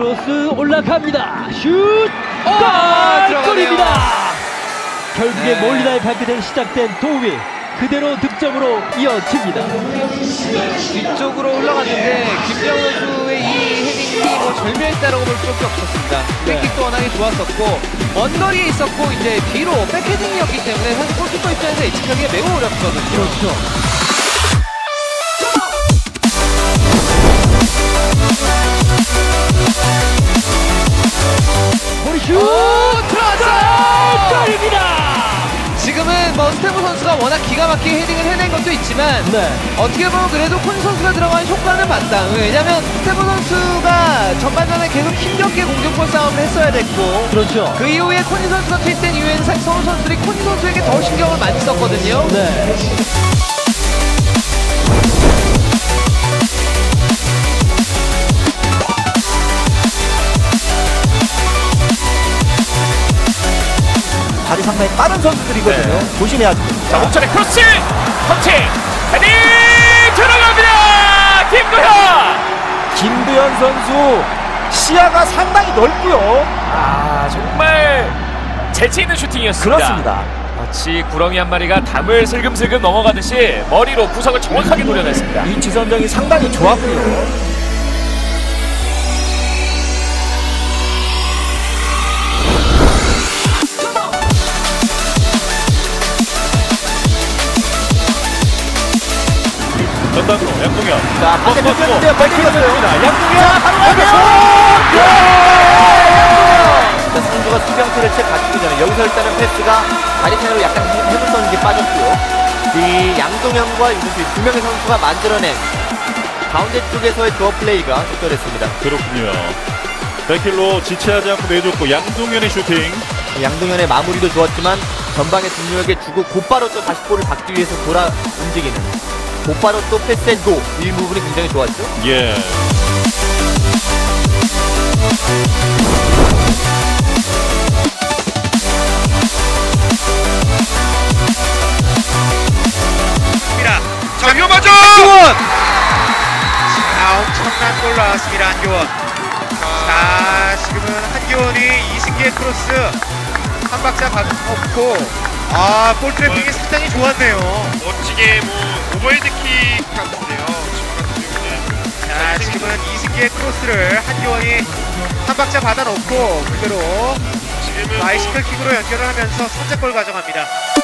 크로스 올라갑니다. 슛! 아, 골! 들어가네요. 골입니다. 결국에 네. 몰리나의 발표된 시작된 도움이 그대로 득점으로 이어집니다. 뒤쪽으로 올라갔는데 김정우 선수의 이 헤딩이 뭐 절묘했다라고 볼 수밖에 없었습니다. 네. 백킥도 워낙에 좋았었고 먼 거리에 있었고 이제 뒤로 백헤딩이었기 때문에 사실 골키퍼 입장에서 예측하기가 매우 어렵거든요. 그렇죠. 지금은 뭐 스테브 선수가 워낙 기가 막히게 헤딩을 해낸 것도 있지만 네. 어떻게 보면 그래도 콘 선수가 들어간 효과는 맞다. 왜냐면 스테브 선수가 전반전에 계속 힘겹게 공격권 싸움을 했어야 됐고 그렇죠. 그 이후에 코니 선수가 투입된 이후에는 서울 선수들이 코니 선수에게 더 신경을 많이 썼거든요. 네. 발이 상당히 빠른 선수들이거든요. 네. 조심해야 됩니다. 자, 목전에 크로스! 터치! 헤딩! 들어갑니다! 김구현! 김두현 선수 시야가 상당히 넓고요. 아, 정말 재치 있는 슈팅이었습니다. 그렇습니다. 마치 구렁이 한 마리가 담을 슬금슬금 넘어가듯이 머리로 구석을 정확하게 노려냈습니다. 이 지선정이 상당히 좋았고요. 전단으로 양동현. 자, 밖에 뺏겼는데요. 뺏겼어요. 양동현! 바로 가요. 자, 승주가 수비형태를 채 갖추기 전에 여기서 일단은 패스가 다리 사이로 약간 해물선이 빠졌고요. 이 양동현과 윤수 두 명의 선수가 만들어낸 가운데 쪽에서의 조어 플레이가 적절했습니다. 그렇군요. 100킬로 지체하지 않고 내줬고 양동현의 슈팅. 양동현의 마무리도 좋았지만 전방의 동료에게 주고 곧바로 또 다시 볼을 받기 위해서 돌아 움직이는 곧바로 또 패스앤고 이 부분이 굉장히 좋았죠. 예. 자 위험하죠. 자 엄청난 골 나왔습니다 한교원. 자 지금은 한교원이 이승기의 크로스 한 박자 받고 아 볼 트래핑이 상당히 좋았네요. 멋지게 뭐 오버헤드킥 같은데요. 자 지금은 이승기의 크로스를 한교원이 한 박자 받아놓고 그대로 뭐 바이시클 킥으로 연결을 하면서 선제골 가져갑니다.